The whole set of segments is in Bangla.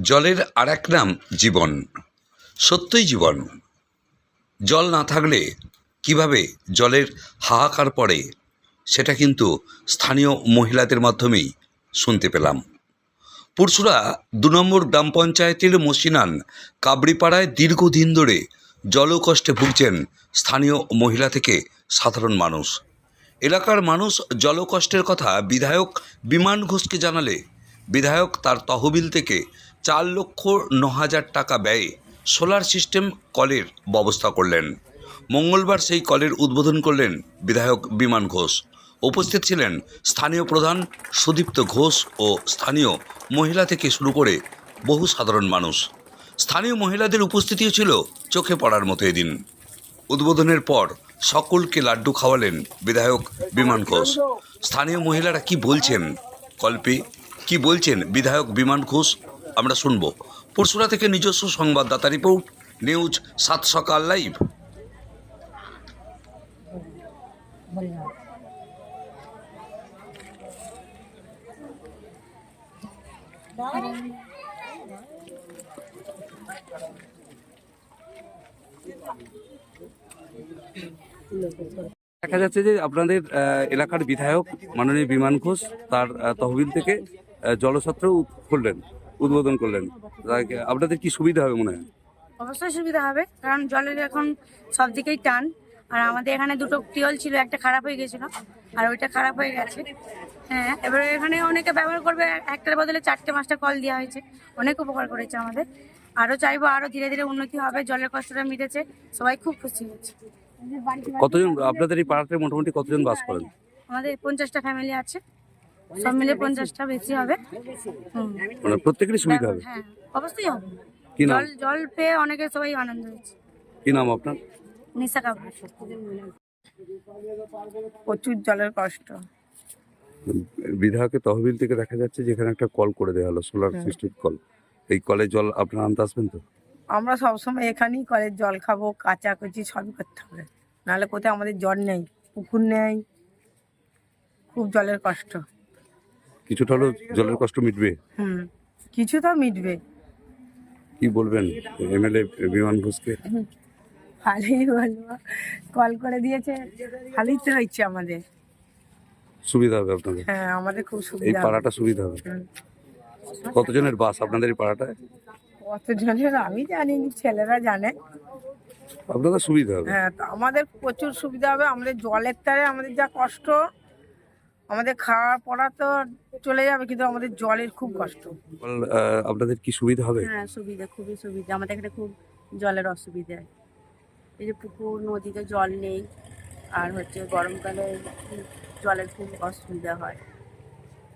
জলের আর এক নাম জীবন। সত্যই জীবন। জল না থাকলে কীভাবে জলের হাহাকার পড়ে, সেটা কিন্তু স্থানীয় মহিলাদের মাধ্যমেই শুনতে পেলাম। পুরসুরা দু নম্বর গ্রাম পঞ্চায়েতের মসিনান কাবড়িপাড়ায় দীর্ঘদিন ধরে জলকষ্টে ভুগছেন স্থানীয় মহিলা থেকে সাধারণ মানুষ। এলাকার মানুষ জলকষ্টের কথা বিধায়ক বিমান ঘোষকে জানালে বিধায়ক তার তহবিল থেকে চার লক্ষ ন হাজার টাকা ব্যয়ে সোলার সিস্টেম কলের ব্যবস্থা করলেন। মঙ্গলবার সেই কলের উদ্বোধন করলেন বিধায়ক বিমান ঘোষ। উপস্থিত ছিলেন স্থানীয় প্রধান সুদীপ্ত ঘোষ ও স্থানীয় মহিলা থেকে শুরু করে বহু সাধারণ মানুষ। স্থানীয় মহিলাদের উপস্থিতিও ছিল চোখে পড়ার মতো এদিন। উদ্বোধনের পর সকলকে লাড্ডু খাওয়ালেন বিধায়ক বিমান ঘোষ। স্থানীয় মহিলারা কি বলছেন? কল্পে, কি বলছেন বিধায়ক বিমান ঘোষ? আমরা শুনব। পরশুরা থেকে নিজস্ব সংবাদদাতা রিপোর্ট, নিউজ সাত সকাল লাইভ। দেখা যাচ্ছে যে আপনাদের এলাকার বিধায়ক মাননীয় বিমান ঘোষ তার তহবিল থেকে জলছত্র খুললেন। উদ্বোধন করলেন। আপনাদের কি সুবিধা হবে মনে হয়? অবশ্যই সুবিধা হবে কারণ জলের এখন সব দিকেই টান। আর আমাদের এখানে দুটো টিউল ছিল একটা খারাপ হয়ে গেছিল আর ওইটা খারাপ হয়ে গেছে। হ্যাঁ এবারে এখানে অনেকে ব্যবহার করবে একটার বদলে চারটে পাঁচটা কল দেওয়া হয়েছে। অনেক উপকার করেছে আমাদের। আরও চাইব আরও ধীরে ধীরে উন্নতি হবে জলের কষ্টটা মিটেছে সবাই খুব খুশি হয়েছে কতজন আপনাদের এই পাড়াতে মোটামুটি কতজন বাস করেন? আমাদের পঞ্চাশটা ফ্যামিলি আছে। সব মিলে পঞ্চাশটা বেশি হবে। মানে প্রত্যেকেরই সুবিধা হবে? হ্যাঁ অবশ্যই হবে। কি নাম? জল জল পেয়ে অনেকে সবাই আনন্দ হয়েছে কি নাম আপনার? নিশা কাপুর। প্রচুর জলের কষ্ট। বিধায়কের তহবিল থেকে দেখা যাচ্ছে যে এখানে একটা কল করে দেওয়া হলো সোলার সিস্টেম কল। এই কলে জল আপনারা আনতে আসবেন তো? আমরা সবসময় এখানেই কলের জল খাব কাচাকুচি সবই করতে হবে। নাহলে কোথায় আমাদের জল নেই পুকুর নেই। খুব জলের কষ্ট। কিছুটা হলেও জলের কষ্ট মিটবে। হুম কিছু তো মিটবে। কি বলবেন এমএলএ বিমান ঘোষকে? ভালোই বলব কল করে দিয়েছে ভালোই তো হচ্ছে আমাদের। সুবিধা হবে আপনাদের? হ্যাঁ আমাদের খুব এই সুবিধা হবে। পাড়াটা সুবিধা হবে? কতজনের বাস আপনাদের এই পাড়াটায়? কতজনের আমি জানি না, ছেলেরা জানে। আপনাদের সুবিধা হবে। হ্যাঁ আমাদের প্রচুর সুবিধা হবে আমাদের জলের তারে আমাদের যা কষ্ট আমাদের খাওয়া পড়া তো চলে যাবে কিন্তু আমাদের জলের খুব কষ্ট। আপনাদের কি সুবিধা হবে? হ্যাঁ সুবিধা খুবই সুবিধা। আমাদের এখানে খুব জলের অসুবিধা। এই যে পুকুর নদীতে জল নেই আর হচ্ছে গরমকালে জলের খুব অসুবিধা হয়।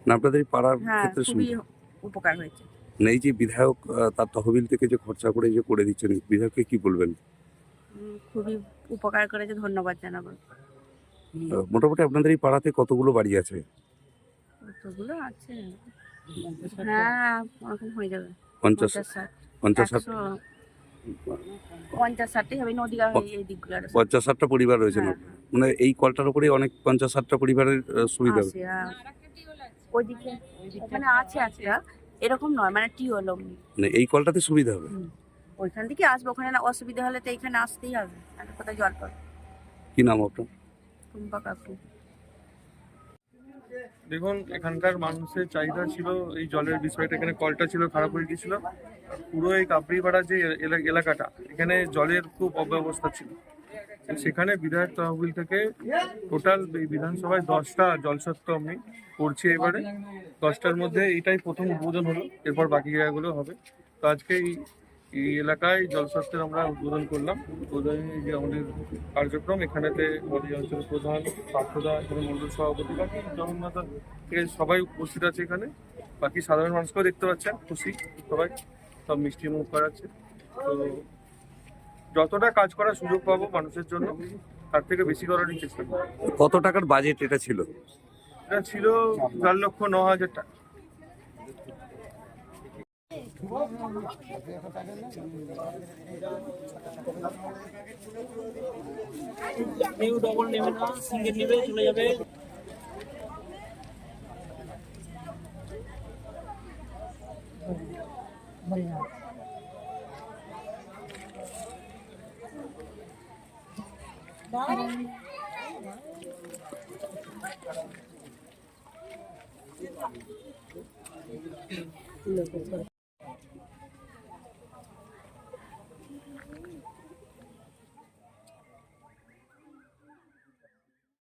না আপনাদের পাড়ার হ্যাঁ ক্ষেত্রে খুবই সুবিধা? উপকার হয়েছে। মানে এই যে বিধায়ক আহ, তার তহবিল থেকে যে খরচা করে যে করে দিচ্ছেন বিধায়ককে কি বলবেন? উম, খুবই উপকার করেছে ধন্যবাদ জানাব। মোটামুটি আপনাদের এই পাড়াতে কতগুলো বাড়ি আছে? কতগুলো আছে? হ্যাঁ ওরকম হয়ে যাবে। পঞ্চাশ পঞ্চাশ ষাট। পঞ্চাশ ষাটটা পরিবার রয়েছে। হ্যাঁ, মানে এই কলটার উপরে অনেক পঞ্চাশ ষাটটা পরিবারের সুবিধা আছে, হ্যাঁ। ওইদিকে ওখানে আছে একটা। এরকম নয় মানে টিউবওয়েল মানে এই কলটাতে সুবিধা হবে? ওইখান থেকে আসব। ওখানে না অসুবিধা হলে তো এখানে আসতেই হবে। আর কোথায় জল পাবে কি নাম আপনার? দেখুন, এখানকার মানুষের চাহিদা ছিল, এই জলের বিষয়টা, এখানে কলটা ছিল, খারাপ হয়ে গিয়েছিল। পুরো এই কাপড়িপাড়া যে এলা- এলাকাটা, এখানে জলের খুব অব্যবস্থা ছিল। সেখানে বিধায়ক তহবিল থেকে টোটাল এই বিধানসভায় দশটা জলসত্ত্ব আমি করছি এবারে। দশটার মধ্যে এটাই প্রথম উদ্বোধন হলো, এরপর বাকি জায়গাগুলো হবে। তো আজকে এই এই এলাকায় জলসত্ত্বের আমরা উদ্বোধন করলাম। উদ্বোধনে যে আমাদের কার্যক্রম এখানেতে আমাদের অঞ্চলের প্রধান পার্থদা এখানে মন্ডল সভাপতি বাকি জগন্নাথ থেকে সবাই উপস্থিত আছে এখানে। বাকি সাধারণ মানুষকেও দেখতে পাচ্ছেন খুশি সবাই সব মিষ্টি মুখ করাচ্ছে তো যতটা কাজ করার সুযোগ পাবো মানুষের জন্য তার থেকে বেশি করারই চেষ্টা করব। কত টাকার বাজেট এটা ছিল? এটা ছিল চার লক্ষ ন হাজার টাকা। নিউ ডবল নেবে না সিঙ্গেল নেবে চলে যাবে